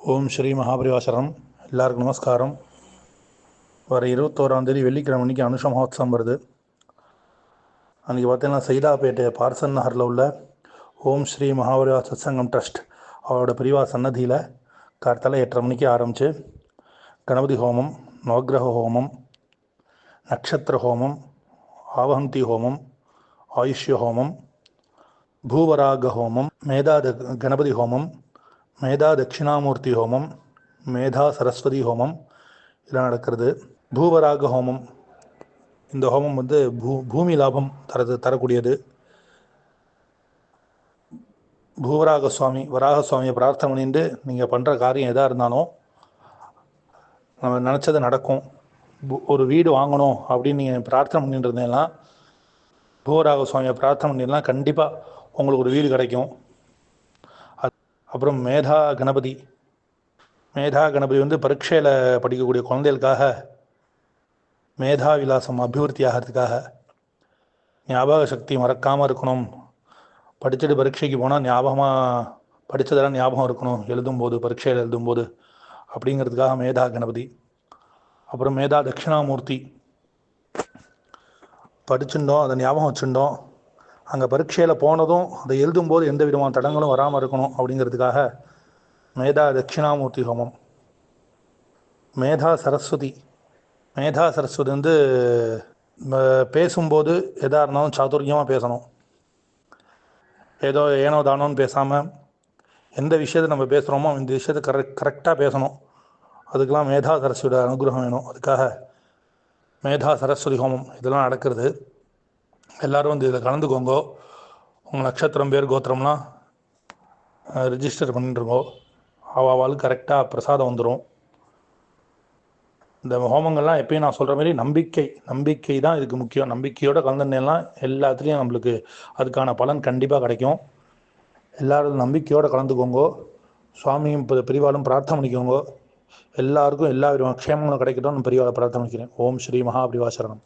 ஓம் ஸ்ரீ மகாபரிவாசரம் எல்லாருக்கும் நமஸ்காரம். வர இருபத்தோராந்தேதி வெள்ளிக்கிழமை அன்றைக்கி அனுஷ மகோத்சவம் வருது. அன்றைக்கி பார்த்தீங்கன்னா சைதாப்பேட்டை பார்சன் நகரில் உள்ள ஓம் ஸ்ரீ மகாபரிவாச சத்சங்கம் ட்ரஸ்ட் அவரோட பிரிவா சன்னதியில் கார்த்தால எட்டரை மணிக்கு ஆரம்பித்து கணபதி ஹோமம் நவக்கிரக ஹோமம் நட்சத்திர ஹோமம் ஆவஹந்தி ஹோமம் ஆயுஷ்ய ஹோமம் பூவராக ஹோமம் மேதா த- கணபதி ஹோமம் மேதா தட்சிணாமூர்த்தி ஹோமம் மேதா சரஸ்வதி ஹோமம் இதெல்லாம் நடக்கிறது. பூவராக ஹோமம். இந்த ஹோமம் வந்து பூ பூமி லாபம் தரது தரக்கூடியது. பூவராக சுவாமி வராக சுவாமியை பிரார்த்தனை பண்ணிட்டு நீங்கள் பண்ணுற காரியம் எதாக இருந்தாலும் நம்ம நினச்சது நடக்கும். பு- ஒரு வீடு வாங்கணும் அப்படின்னு நீங்கள் பிரார்த்தனை பண்ணிட்டு இருந்தீங்கன்னா பூவராக சுவாமியை பிரார்த்தனை பண்ணிடலாம் கண்டிப்பாக உங்களுக்கு ஒரு வீடு கிடைக்கும். அப்புறம் மேதா கணபதி. மேதா கணபதி வந்து பரீட்சையில் படிக்கக்கூடிய குழந்தைகளுக்காக மேதா விலாசம் அபிவிருத்தி ஆகிறதுக்காக ஞாபக சக்தி மறக்காமல் இருக்கணும். படிச்சுட்டு பரீட்சைக்கு போனால் ஞாபகமாக படித்ததெல்லாம் ஞாபகம் இருக்கணும். எழுதும்போது பரீட்சையில் எழுதும்போது அப்படிங்கிறதுக்காக மேதா கணபதி. அப்புறம் மேதா தட்சிணாமூர்த்தி. படிச்சுட்டோம் அதை ஞாபகம் வச்சுட்டோம் அங்கே பரீட்சையில் போனதும் அதை எழுதும்போது எந்த விதமான தடங்களும் வராமல் இருக்கணும் அப்படிங்கிறதுக்காக மேதா தட்சிணாமூர்த்தி ஹோமம் மேதா சரஸ்வதி. மேதா சரஸ்வதி வந்து பேசும்போது எதாக இருந்தாலும் சாதுரியமாக பேசணும். ஏதோ ஏனோ தானோன்னு பேசாமல் எந்த விஷயத்தை நம்ம பேசுகிறோமோ இந்த விஷயத்தை கரெக்ட் கரெக்டாக பேசணும். அதுக்கெலாம் மேதா சரஸ்வதியோட அனுகிரகம் வேணும். அதுக்காக மேதா சரஸ்வதி ஹோமம் இதெல்லாம் நடக்கிறது. எல்லாரும் வந்து இதில் கலந்துக்கோங்க. உங்கள் நட்சத்திரம் பேர் கோத்திரம்லாம் ரிஜிஸ்டர் பண்ணிட்டுருங்கோ. அவாவால் கரெக்டாக பிரசாதம் வந்துடும் இந்த ஹோமங்கள்லாம் எப்பயும் நான் சொல்கிற மாதிரி நம்பிக்கை நம்பிக்கை தான் இதுக்கு முக்கியம். நம்பிக்கையோட கலந்துருந்தேலாம் எல்லாத்துலேயும் நம்மளுக்கு அதுக்கான பலன் கண்டிப்பாக கிடைக்கும். எல்லாரும் நம்பிக்கையோடு கலந்துக்கோங்க. சுவாமியும் இப்போ பெரியவாளும் பிரார்த்தனை பண்ணிக்கோங்க. எல்லாருக்கும் எல்லா விதமான க்ஷேமங்களும் கிடைக்கட்டும். பிரிவாலை பிரார்த்தனை பண்ணிக்கிறேன். ஓம் ஸ்ரீ மகாபிரிவாசரணம்.